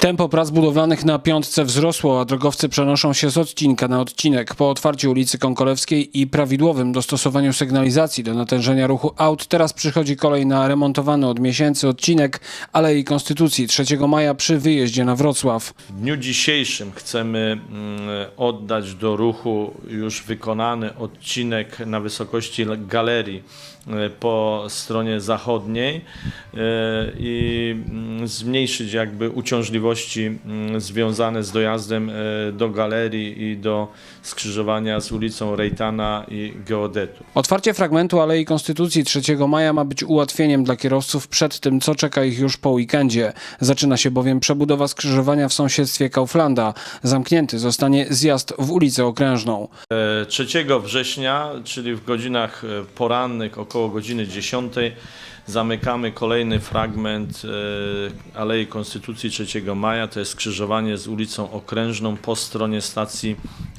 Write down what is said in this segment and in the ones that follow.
Tempo prac budowlanych na piątce wzrosło, a drogowcy przenoszą się z odcinka na odcinek. Po otwarciu ulicy Konkolewskiej i prawidłowym dostosowaniu sygnalizacji do natężenia ruchu aut, teraz przychodzi kolej na remontowany od miesięcy odcinek Alei Konstytucji 3 maja przy wyjeździe na Wrocław. W dniu dzisiejszym chcemy mm, oddać do ruchu już wykonany odcinek na wysokości le- galerii e, po stronie zachodniej e, i mm, zmniejszyć jakby uciążliwości mm, związane z dojazdem e, do galerii i do skrzyżowania z ulicą Rejtana i Geodetu. Otwarcie fragmentu Alei Konstytucji 3 maja ma być ułatwieniem dla kierowców przed tym, co czeka ich już po weekendzie. Zaczyna się bowiem przebudowa skrzyżowania w sąsiedztwie Kauflanda. Zamknięty zostanie zjazd w ulicę Okrężną. E, 3 września, czyli w godzinach e, porannych, około godziny 10, zamykamy kolejny fragment e, Alei Konstytucji 3 maja. To jest skrzyżowanie z ulicą Okrężną po stronie stacji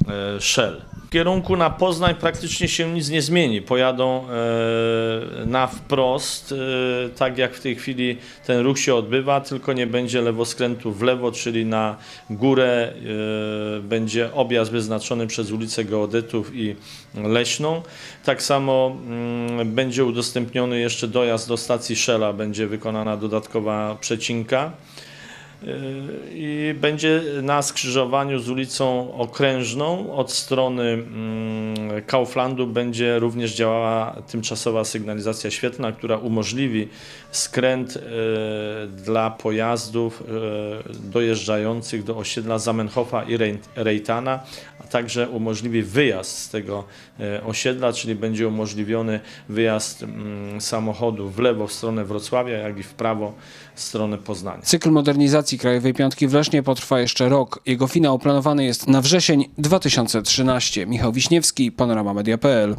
e, Shell. W kierunku na Poznań praktycznie się nic nie zmieni. Pojadą e, na wprost, e, tak jak w tej chwili ten ruch się odbywa, tylko nie będzie lewoskrętu w lewo, czyli na górę będzie objazd wyznaczony przez ulicę Geodetów i Leśną. Tak samo mm, będzie udostępniony jeszcze dojazd do stacji Shella, będzie wykonana dodatkowa przecinka. I będzie na skrzyżowaniu z ulicą Okrężną od strony mm, Kauflandu będzie również działała tymczasowa sygnalizacja świetlna, która umożliwi skręt e, dla pojazdów e, dojeżdżających do osiedla Zamenhofa i Rejtana, a także umożliwi wyjazd z tego e, osiedla, czyli będzie umożliwiony wyjazd mm, samochodu w lewo w stronę Wrocławia, jak i w prawo w stronę Poznania. Cykl modernizacji Krajowej Piątki w Lesznie potrwa jeszcze rok. Jego finał planowany jest na wrzesień 2013. Michał Wiśniewski, Panorama Media.pl